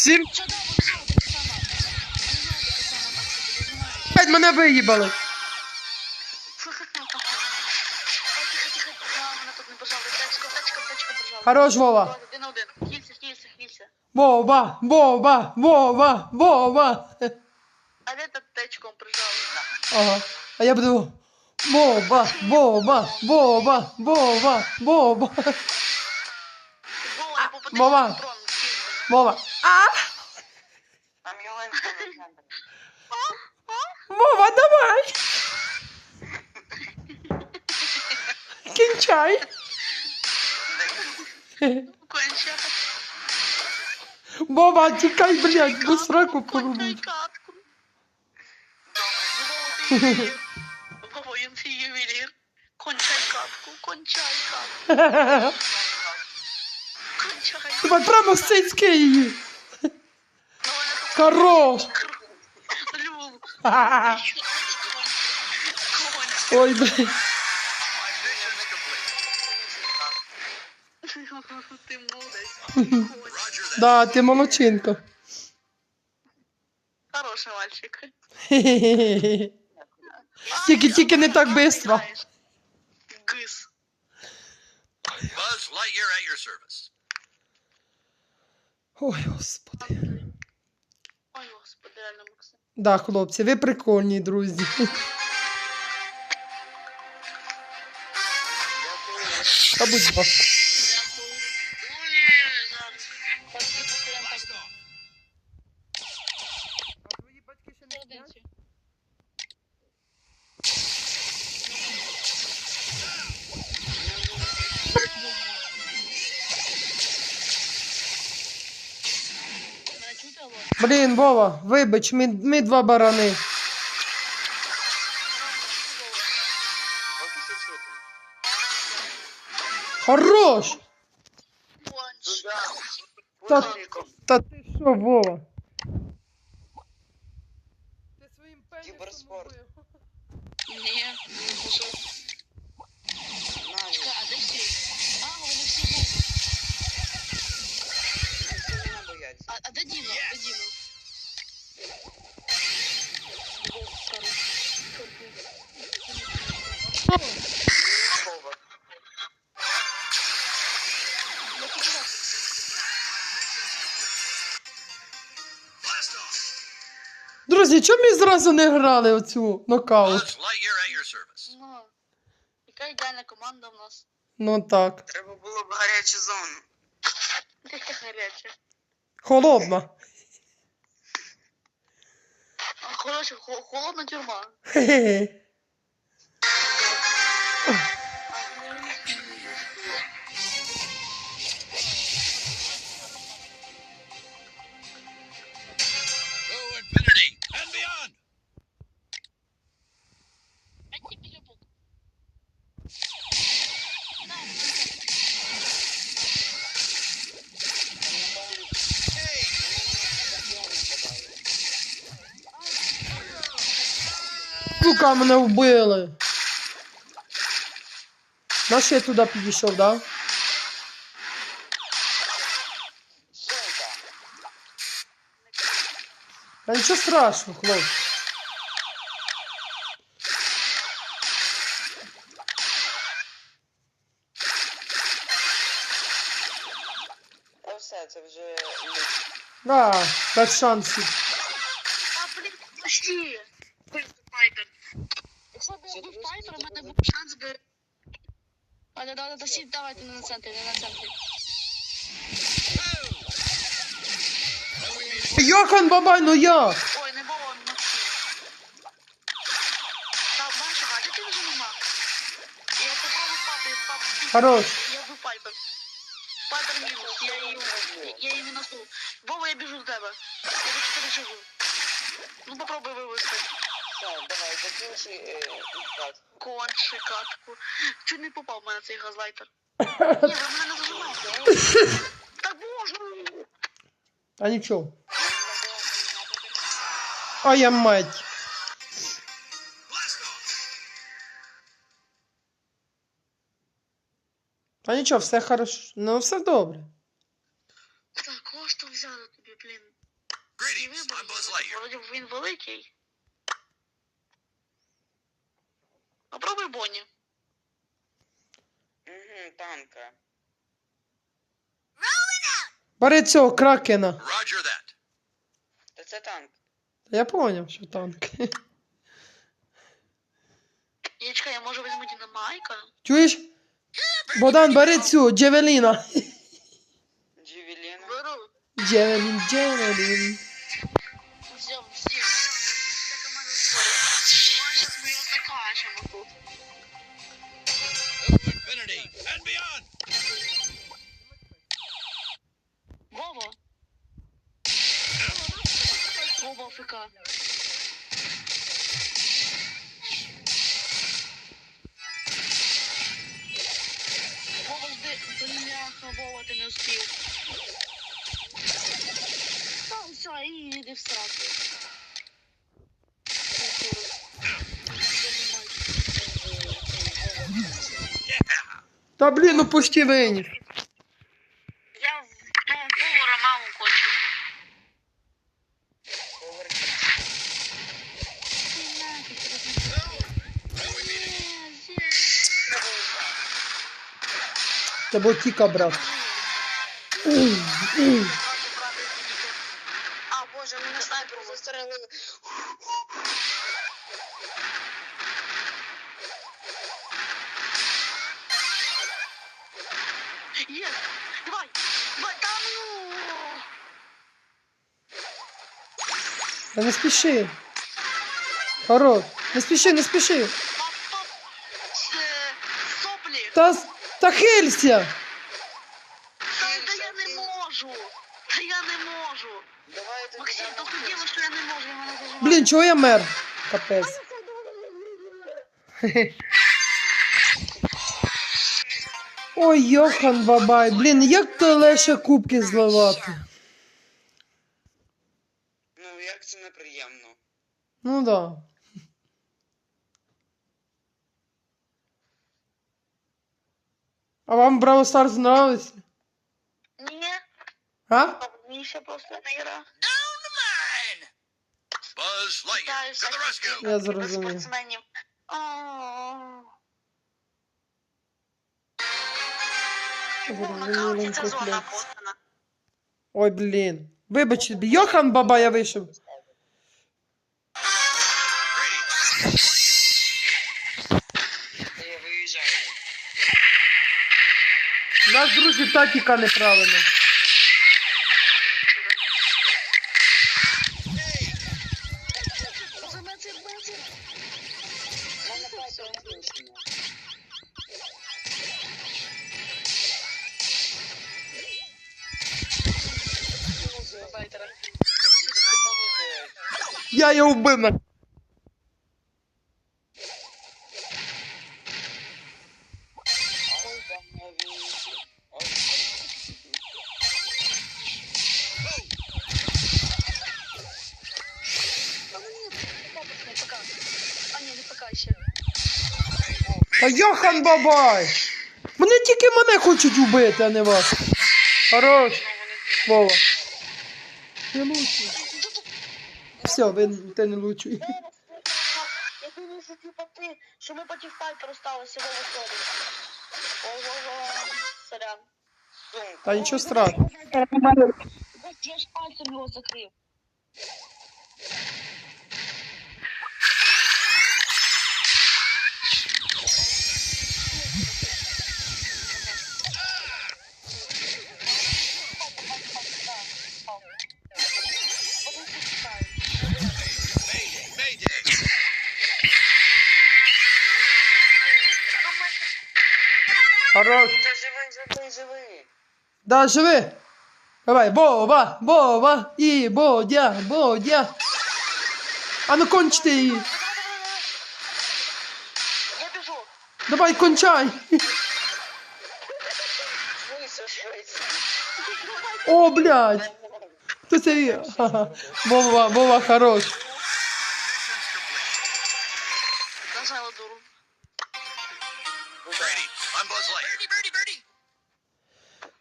Знаєте. блядь, мене виїбали. Хорош, Вова. Один на один. Хілься, хілься, хілься. Вова, Вова, Вова, Вова. А де тут течком прижали? Ага. А я буду. Вова, Вова, Вова, Вова, Вова. Вова, Вова. В трон. хілься. Вова. А! Там Єленка в центрі. Вова, давай. Кінчай. Конча. Вова, тікай, блядь, бо сраку Кончай порубить. катку. Вова, ти ювелір. Вова, він Давай прямо з цицьки її. Хорош. Ой, блядь. Ти молодець. Да, ти молодчинка. Хороший мальчик. Тільки, тільки не так. Гис. Buzz Lightyear at your service. Ой, господи. Ой, господи, реально, Максим. Да, хлопці, ви прикольні, друзі. Та будь ласка. Блін, Вова, вибач, ми, ми два барани. Хорош! Та, та ти що, Вова? Ти своїм пенісом Кіберспорт. Ні, що? Зразу не грали оцю нокаут? Ну, яка ідеальна команда в нас. Ну так. Треба було б гарячу зону. Яка гаряча. Холодна. А, Коротше, хо- холодна тюрма. Хе-хе. Сука, мене вбили. Наш я туди підійшов, да? Сумка. Та нічого страшного, хлопці. Та все, це вже ліс. Да, без шансів. А, блін, пусти. Файтер, у мене був шанс би... А, да, да, да, всі давайте не на центрі, не на центрі. Йохан Бабай, ну я! Ой, не було, не Та, бачиш, а де ти вже нема? Я попробую папі, папі. Хорош. Я вбив Пайпер. Пайпер мінус, я її, я її мінусу. Вова, я біжу до тебе. Я до 4 живу. Ну попробуй вивести. Все, давай, закінчи е. Кончи катку. Чуть не попав в мене цей газлайтер. Ні, ви мене не зажимаєте. Так можна. А нічого. А я мать. А нічого, все хорошо. Ну все добре. Так, там взяли тобі, блін. Greetings, I'm Buzz Lightyear. Вроді він великий. Попробуй Бонні. Угу, танка. Бери цього кракена. Roger that. Та це танк. Я поняв, що танк. Я чекаю, я може візьму Дінамайка? Чуєш? Богдан, бери цю Джевеліна. Джевеліна. Беру. Джевелін, Джевелін. АФК. Вова, жди. Бляха, Вова, ти не успів. Та все, і йди в сраку. Та блін, ну почти виніс. Це був тіка, брат. А, боже, мене снайпер застрелили. Є! Давай! Давай, та ну! Та не спіши. Хорош. Не спіши, не спіши. Пап-пап! Е, Соплі! Та, с- та хилься. Та, я не можу! Та я не можу! Максим, то хотіло, що я не можу, я мене зажимаю. Блін, чого я мер? Капець. Ой, Йохан Бабай, блін, як то лише кубки зливати? Ну, як це неприємно. Ну да. А вам Браво Старс нравится? Ні, А? мені ще просто не гра. Down the line. Buzz Lightyear Вітаю to the всіх rescue. Я всіх зрозумів. спортсменів. А. Зрозумів, На карті ця він зона купляє. подана. Ой, блін. Вибачте, Йохан Бабай я вийшов. Включено. Байтера. Молодець. Я його вбив на. Та Йохан Бабай! Мене тільки мене хочуть вбити, а не вас. Хорош, Вова. Не лучший. Все, ви ти не лучший. Я думаю, що типа ти, що ми проти Пайпера сталося в Овостоді. Ого, сорян. Та нічого страшного. Я ж пальцем його закрив. Хорош. Та живий, живий, живий. Да, живи. Давай, Вова, Вова і Бодя, Бодя. А ну кончите її. Я біжу. Давай, кончай. Швидше, швидше. О, блядь. Хто це? Вова, Вова, хорош.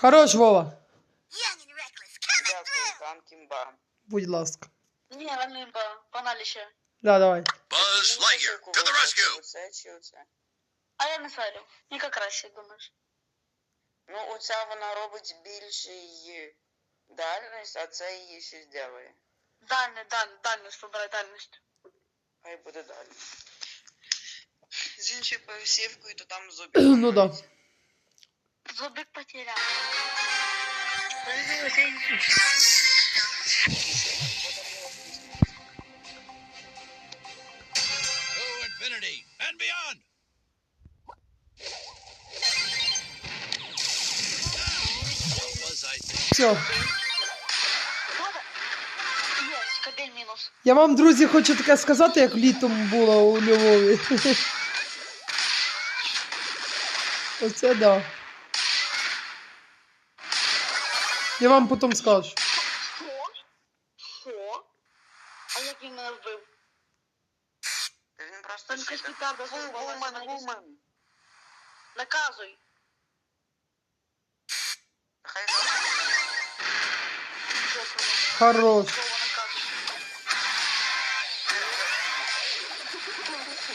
Хорош, Вова. Young and reckless, coming Дякую. хан кімба. Будь ласка. Ні, Ранимба, погнали ще. Да, давай. Buzz Lightyear, to the rescue! Оце чи оце? А я не шарю. Яка краще, думаєш? Ну, оця вона робить більше її дальність, а це її щось ділає. Дальня, дальня, дальність, вибирай дальність. Хай буде далі. З іншою повсівкою, то там зубі. Ну да. Зубик потеряв. Infinity and beyond! What was I? Все. Я вам, друзі, хочу таке сказати, як літом було у Львові. Оце да. Я вам потім скажу. Що? Що? А як він мене вбив? Він просто Там якась петарда Ву- на лісі. вумен. Наказуй. Хай? Хорош.